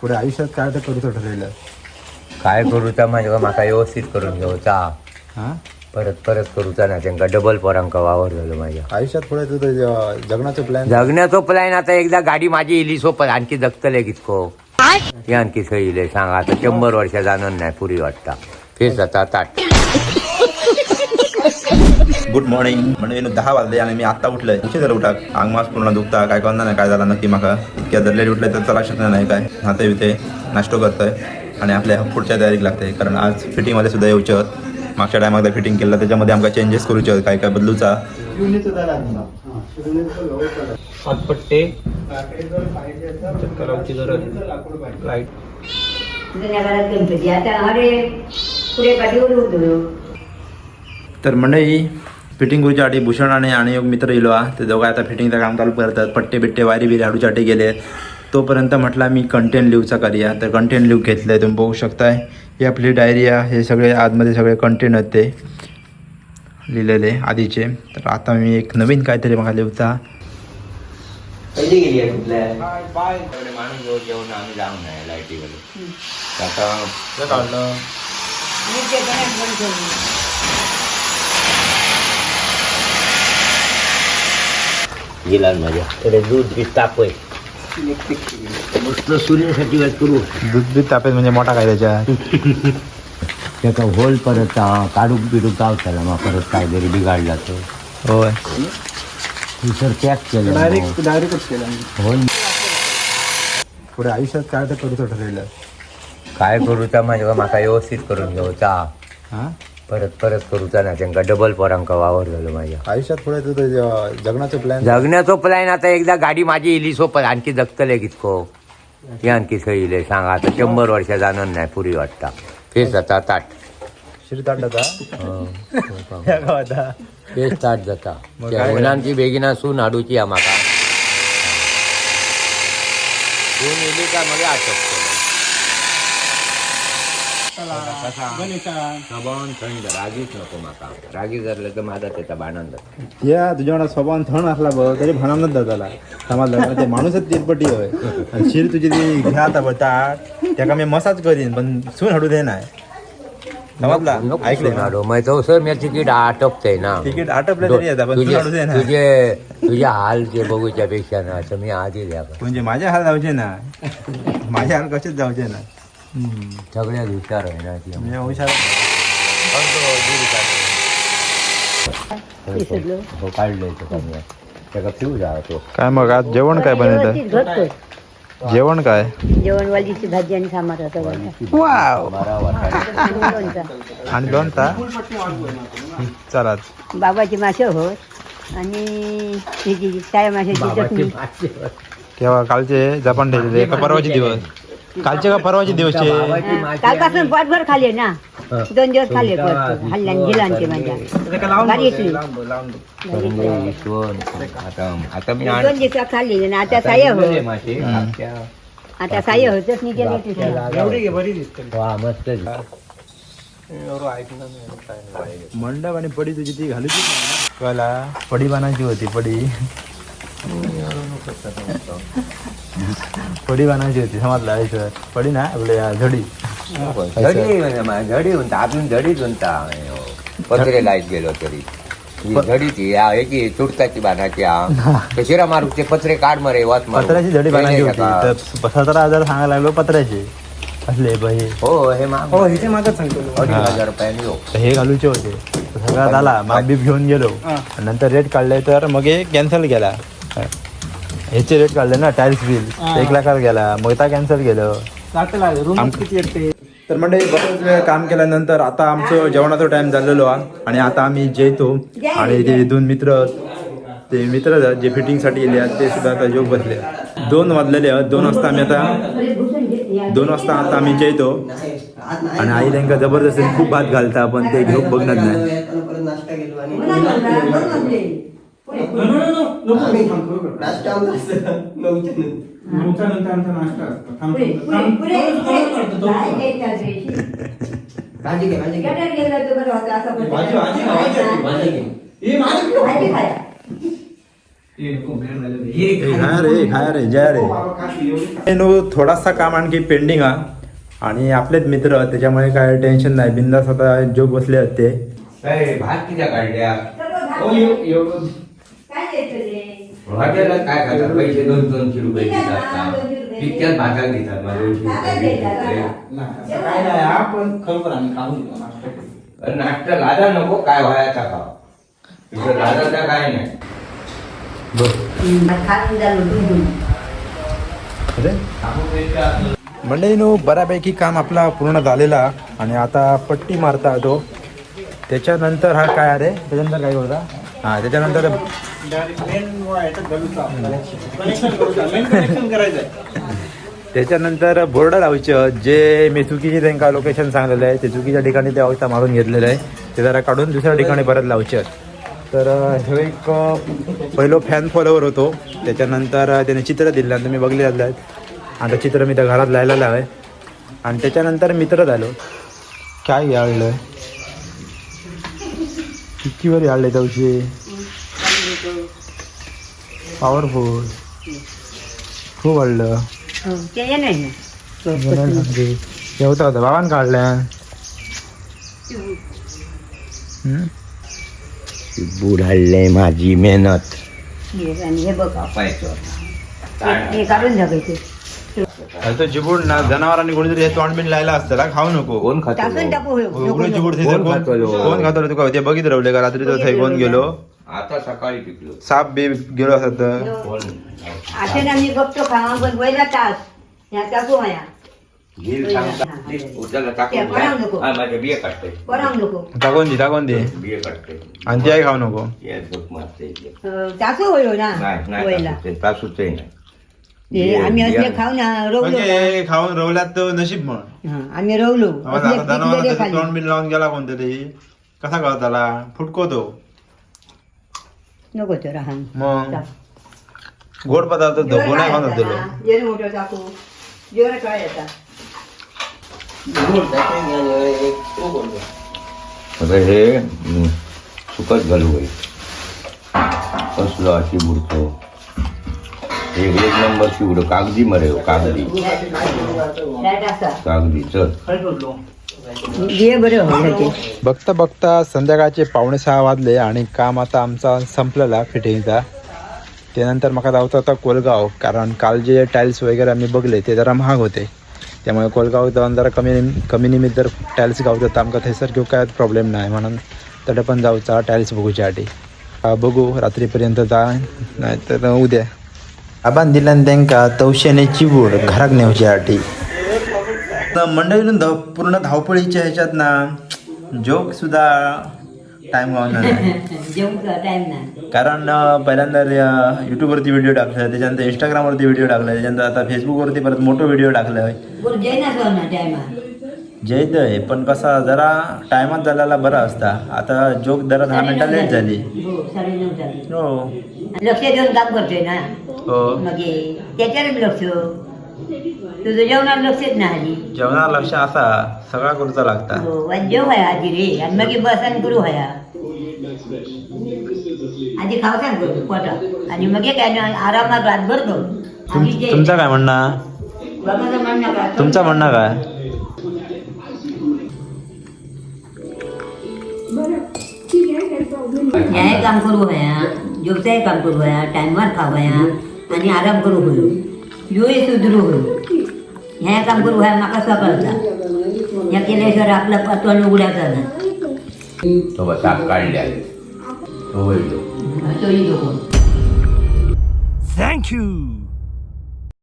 पुढे आयुष्यात काय तर करूच ठरलेलं काय करूचा माझ्या माका व्यवस्थित करून घेऊचा हा? परत परत करूचा ना. त्यांका डबल पोरांका वावर झालो माझ्या. आयुष्यात पुढे तुझं ज- जगण्याचं प्लॅन जगण्याचो प्लॅन आता एकदा गाडी माझी इली सोपत आणखी जगतले कितको. हे आणखी सईले सांगा. आता शंभर वर्ष जाणार नाही पुरी वाटता. फेस आता ताट. गुड मॉर्निंग म्हणजे दहा वाजले आणि मी आत्ता उठलोय. उशीर झालं उठाक अंग मास पूर्ण दुखता काय कळणार नाही काय झालं नक्की माका. इतक्या दरलेली उठले तर लक्षात नाही काय? हाते बिते नाश्तो करतोय आणि आपल्या पुढच्या तयारीक लागते. कारण आज फिटिंगमध्ये सुद्धा येऊचे मागच्या टायमाला फिटिंग केलं त्याच्यामध्ये आमका चेंजेस करूचे काय काय बदलूचा? हातपट्टे करावची गरज लाइट जुन्या काळात गणपती. आता अरे पुढे पाठीवर होतो तर मंडळी फिटिंग करूच्या आधी भूषण आणि आणि एक मित्र येलो हा ते दोघं आता फिटिंगचं काम चालू करतात. पट्टे बिट्टे वायरी बिरी हाडूच्यासाठी गेले तोपर्यंत म्हटला मी कंटेंट लिहूचा करूया तर कंटेंट लिहू घेतलंय तुम्ही बघू शकताय. ही आपली डायरी आहे. हे सगळे आतमध्ये सगळे कंटेंट आहेत ते लिहिलेले आधीचे. तर आता मी एक नवीन काहीतरी मला लिहूचा पहिली गेली आहे कुठल्या? माणूस जवळ जेवण आम्ही जाऊ नाही लाईटीवर आता काढलं. गेला माझ्या. थोडे दूध बी तापय मस्त सूर्यासाठी वाट करू. दूध दूध तापेत म्हणजे मोठा काय त्याच्या त्याचा होल परत काढूक बिडूक गावताला मग परत काय तरी बिघाडला तो होय. सर पॅक केलं डायरेक्ट डायरेक्टच केला होल. पुढे आयुष्यात काय तर करूच ठरलेलं? काय करूचा माझ्या माका व्यवस्थित करून घेऊचा हा? परत परत करूचा ना त्यांका डबल पोरांका वावर झालो माझ्या. आयुष्यात पुढे तुझं जगण्याचं प्लॅन जगण्याचो प्लॅन आता एकदा गाडी माझी इली सोपत आणखी जगतले कितको. हे आणखी सईले सांगा आता शंभर वर्ष जाणार नाही पुरी वाटता. फेस जाता ताट. श्रीतांडाचा या गावाचा फेस ताट जाता. मग त्या काय? उन्हांची बेगिना सून हाडूची हा माका सून येली का मग आटप सबन थंड रागीच नको माका. रागी धरलं तर माझा त्याचा बाणन जातो या तुझ्या स्वभाव थण असला बघ तरी भानामत जाताला समाजला ते माणूसच तिरपटी होय. आणि शिर तुझी ती घ्या आता बटाट. त्याका मी मसाज करीन पण सून हडू दे नाही. समजला? ऐकले ना? मग तो सर मी तिकीट आटपतय ना. तिकीट आटपलं तरी येतात पण सून तुझे हडू दे ना. तुझे तुझे हाल जे बघूच्या पेक्षा ना असं मी आधी द्या. म्हणजे माझ्या हाल जाऊचे ना माझ्या हाल कसेच जाऊचे ना? सगळ्यात हुशार आहे ना ती. म्हणजे हुशार. हो काढलंय तो कमी त्याला पिऊ जा तो. काय मग आज जेवण काय घटतोय. जेवण काय? जेवण वालीची भाजी. आणि बारा वाटा. आणि लोणचा? चला बाबाची मासे होत आणि हिची काळ्या माशाची चटणी. केव्हा? कालचे जपान ठेवलेले का परवाचे दिवस. कालचे का परवाचे दिवसचे कालपासून पोटभर खाल्ले ना. दोन दिवस खाल्ले पोट. हल्ल्यान गिलांचे माझ्या भारी येतली आता आता मी दोन दिवसात खाल्ली आणि आता साय आता साय होतच नाही काय मंडप आणि पडी तुझी ती घालूची कला पडी बनायची होती पडी. पडी बनायची होती समजला सर पडी ना आपल्या झडी झडी झडी म्हणता अजून झडीच म्हणता पत्रे लाईत गेलो तरी झडीची या याची तुडताची बाणाची हा कशिरा मारूचे पत्रे काढ मरे वात मारू. पत्र्याची झडी बनायची काही होती सतरा हजार सांगायला लागलो पत्र्याची असले बाई हो हे माग हो मागच सांगतो मी. अडीच हजार रुपयाने हो घालूचे होते सगळा झाला मग बी घेऊन गेलो आणि नंतर रेट काढले तर मग हे कॅन्सल केला ह्याचे रेट काढले ना टाईल्स बिल एक लाखाला गेला मग त्या कॅन्सल केलं लागतं रूम किती येते तर म्हणजे बरंच वेळ काम केल्यानंतर आता आमचं जेवणाचा टाइम झालेलो हा. आणि आता आम्ही जेवतो आणि ते दोन मित्र ते मित्र जे फिटिंगसाठी गेले आहेत ते सुद्धा आता जेव बसले दोन वाजलेले आहेत दोन वाजता आम्ही आता दोन वाजता आता आम्ही जेवतो आणि आई त्यांना जबरदस्त खूप भात घालता पण ते घेऊ बघणार नाही. नाश्ता आमचा असतं. नऊच्या नंतर भाजी घे भाजी घे. भाजी भाजी भाजी भाजी घे. भाजी खाया. ए, रे खाया रे जया रे. नो थोडासा काम आणखी पेंडिंग हा. आणि आपलेच मित्र त्याच्यामुळे काय टेन्शन नाही. बिंदास आता जोग बसले होते काय भात किती काढल्या? रे? हॉटेलात काय खातात? पैसे दोन दोनशे रुपये देतात घेतात मला दोनशे रुपये देतात. काय नाही. आपण खरोखर आम्ही खाऊन घेतो नाश्ता. अरे नाश्ता लादा नको काय व्हायचा का लादाचा काय नाही. खाऊन झालो बऱ्यापैकी काम आपला पूर्ण झालेला आणि आता पट्टी मारता तो. त्याच्यानंतर हा काय अरे? त्याच्यानंतर काय होता हा त्याच्यानंतर त्याच्यानंतर बोर्ड लावायचं. जे मी चुकीचे त्यांना लोकेशन सांगलेलं आहे ते चुकीच्या ठिकाणी ते अवस्था मारून घेतलेलं आहे. ते जरा काढून दुसऱ्या ठिकाणी परत लावचे तर हे एक पहिलो फॅन फॉलोवर होतो. त्याच्यानंतर त्याने चित्र दिलं आणि तुम्ही बघले आहेत आणि ते चित्र मी त्या घरात लायलेलं आहे. आणि त्याच्यानंतर मित्र झालो. काय याळलं? किती वर याळले जाऊचे पॉवरफुल. खूप वाढलं. हो, ना. पत्नी. जेवता होता. बाबान काढल्या. बुडाले माझी मेहनत. हे हे हे तो. चिबूड ना जनावरांनी कोणीतरी हे तोंड बिन लायला असतं. खाऊ नको. कोण खातो हे. कोण खातो? कोण खातो ते? बघित रावले का? रात्री तो थंय कोण गेलो आता सकाळी पिकलो साप बी गेलो असत कोण असे ना मी बघतो खावा पण वयला तास ह्या टाकू माया घेईल सांगता उचलला टाकून ते पडावं नको. घ्या. हा, माझ्या बिया काढते पराव नको टाकून दे टाकून दे बिया काढते आणि ते खाऊ नको ये झोप मारते इथे. अं, टाकू होयो ना नाही नाही वयला टाकूच आहे, तासूच आहे नाही ते बिया- आम्ही असले बिया- खाऊ ना रवलो ना. म्हणजे खाऊन रवल्यात तो नशीब म्हण हा, आम्ही रवलो आवाज असले आता जनावरांना पिकलेले त्याचं तोंड खाल्ले. बिन लावून गेला कोणतरी कसा कळत आला फुटको तो नको मग? गोड पदार्थ जेवण मोठं टाकू? जेवण काय येतात हे सुकच घालू बाई. कसलो अशी बुडतो हे एक नंबर शिवड कागदी मरे हो, कागदी. लाइट असतात कागदी चल. बघता बघता संध्याकाळचे पावणे सहा वाजले आणि काम आता आमचा संपलेला फिटिंगचा. त्यानंतर म्हाका जावचं होता कोलगाव कारण काल जे टाईल्स वगैरे आम्ही बघले ते जरा महाग होते. त्यामुळे कोलगाव जाऊन जरा कमी कमी निमित्त जर टाईल्स गावत होता आमकां थंयसर घेऊ काय प्रॉब्लेम नाही. म्हणून तडे पण जाऊचा टाईल्स बघूच्या बघू रात्रीपर्यंत जा नाहीतर उद्या. आबान दिल्यान त्यांका तवशेने चिबूड घराक नेवच्या आठी मंडळीनं धाव पूर्ण धावपळीच्या ह्याच्यात ना जोक सुद्धा टाइम गावना नाही. कारण पहिल्यांदा यूट्यूबवरती व्हिडिओ टाकलं त्याच्यानंतर इंस्टाग्रामवरती व्हिडिओ टाकला त्याच्यानंतर आता फेसबुकवरती परत मोठं व्हिडिओ टाकलं आहे बरं जेवणाच ना टायमा जयतय पण कसा जरा टायमात झालेला बरा असता. आता जोक जरा दहा मिनिटं लेट झाली. हो झाली. हो. लक्ष देऊन काम करतोय ना? हो. मग त्याच्यावर लक्ष तुझं जेवणात लक्षच नाही आली जेवणाला लक्ष असा सगळा करूचा लागता. हो आणि जेव आहे आधी रे. आणि मग बस आणि करू हया. आधी खावसान करू पोटात आणि मग काय आरामात रातभर करू जे- तुमचा काय म्हणणं? बाबाचं म्हणणं काय? तुमचा म्हणणं काय? काम करू हया जेवताही काम करू हया टायमार खाऊ हया आणि आराम करू होयो. योही सुधरू होयो ह्या काम करू हया म्हाका सकाळचा ह्या केल्याशिवाय आपला पातवान उघड्याचा ना तो बा ताक काढल्या तो वळलो. तोही नको Thank you.